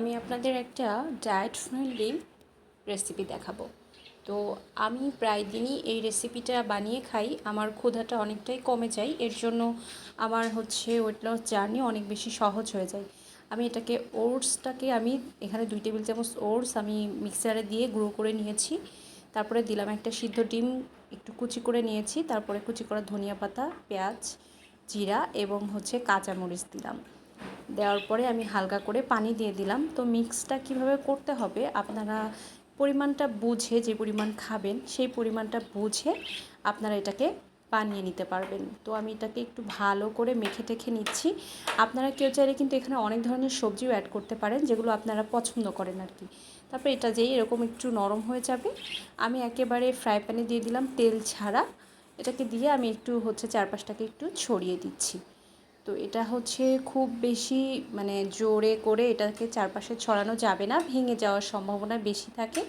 আমি আপনাদের একটা ডায়েট ফ্রেন্ডলি রেসিপি দেখাবো। তো আমি প্রায় দিনই এই রেসিপিটা বানিয়ে খাই। আমার ক্ষুধাটা অনেকটাই কমে যায়। এর জন্য আমার হচ্ছে ওয়েট লস জার্নি অনেক বেশি সহজ হয়ে যায়। আমি এটাকে ওটসটাকে আমি এখানে দুই টেবিল চামচ ওটস আমি মিক্সারে দিয়ে গুঁড়ো করে নিয়েছি। তারপরে দিলাম একটা সিদ্ধ ডিম, একটু কুচি করে নিয়েছি। তারপরে কুচি করা ধনিয়া পাতা, পেঁয়াজ, জিরা এবং হচ্ছে কাঁচামরিচ দিলাম। দেওয়ার পরে আমি হালকা করে পানি দিয়ে দিলাম। তো মিক্সটা কীভাবে করতে হবে আপনারা পরিমাণটা বুঝে যে পরিমাণ খাবেন, সেই পরিমাণটা বুঝে আপনারা এটাকে বানিয়ে নিতে পারবেন। তো আমি এটাকে একটু ভালো করে মেখে টেখে নিচ্ছি। আপনারা কেউ চাইলে কিন্তু এখানে অনেক ধরনের সবজিও অ্যাড করতে পারেন, যেগুলো আপনারা পছন্দ করেন আর কি। তারপরে এটা যেই এরকম একটু নরম হয়ে যাবে। আমি একেবারে ফ্রাই প্যানে দিয়ে দিলাম তেল ছাড়া। এটাকে দিয়ে আমি একটু হচ্ছে চারপাশটাকে একটু ছড়িয়ে দিচ্ছি। তো এটা হচ্ছে খুব বেশি মানে জোরে করে এটাকে চারপাশে ছড়ানো যাবে না, ভেঙে যাওয়ার সম্ভাবনা বেশি থাকে।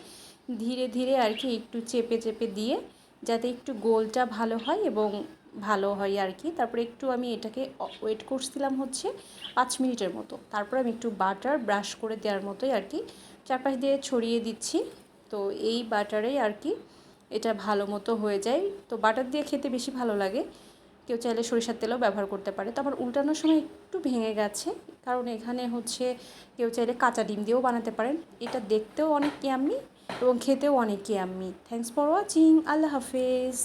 ধীরে ধীরে আর কি একটু চেপে চেপে দিয়ে যাতে একটু গোলটা ভালো হয় এবং ভালো হয় আর কি। তারপরে একটু আমি এটাকে ওয়েট করছিলাম হচ্ছে পাঁচ মিনিটের মতো। তারপর আমি একটু বাটার ব্রাশ করে দেওয়ার মতোই আর কি চারপাশ দিয়ে ছড়িয়ে দিচ্ছি। তো এই বাটারেই আর কি এটা ভালো মতো হয়ে যায়। তো বাটার দিয়ে খেতে বেশি ভালো লাগে। কেউ চাইলে সরিষার তেলও ব্যবহার করতে পারে। তো আমার উল্টানোর সময় একটু ভেঙে গেছে, কারণ এখানে হচ্ছে কেউ চাইলে কাঁচা ডিম দিয়েও বানাতে পারেন। এটা দেখতেও অনেক ইয়াম্মি এবং খেতেও অনেক ইয়াম্মি থ্যাংকস ফর ওয়াচিং আল্লাহ হাফেজ।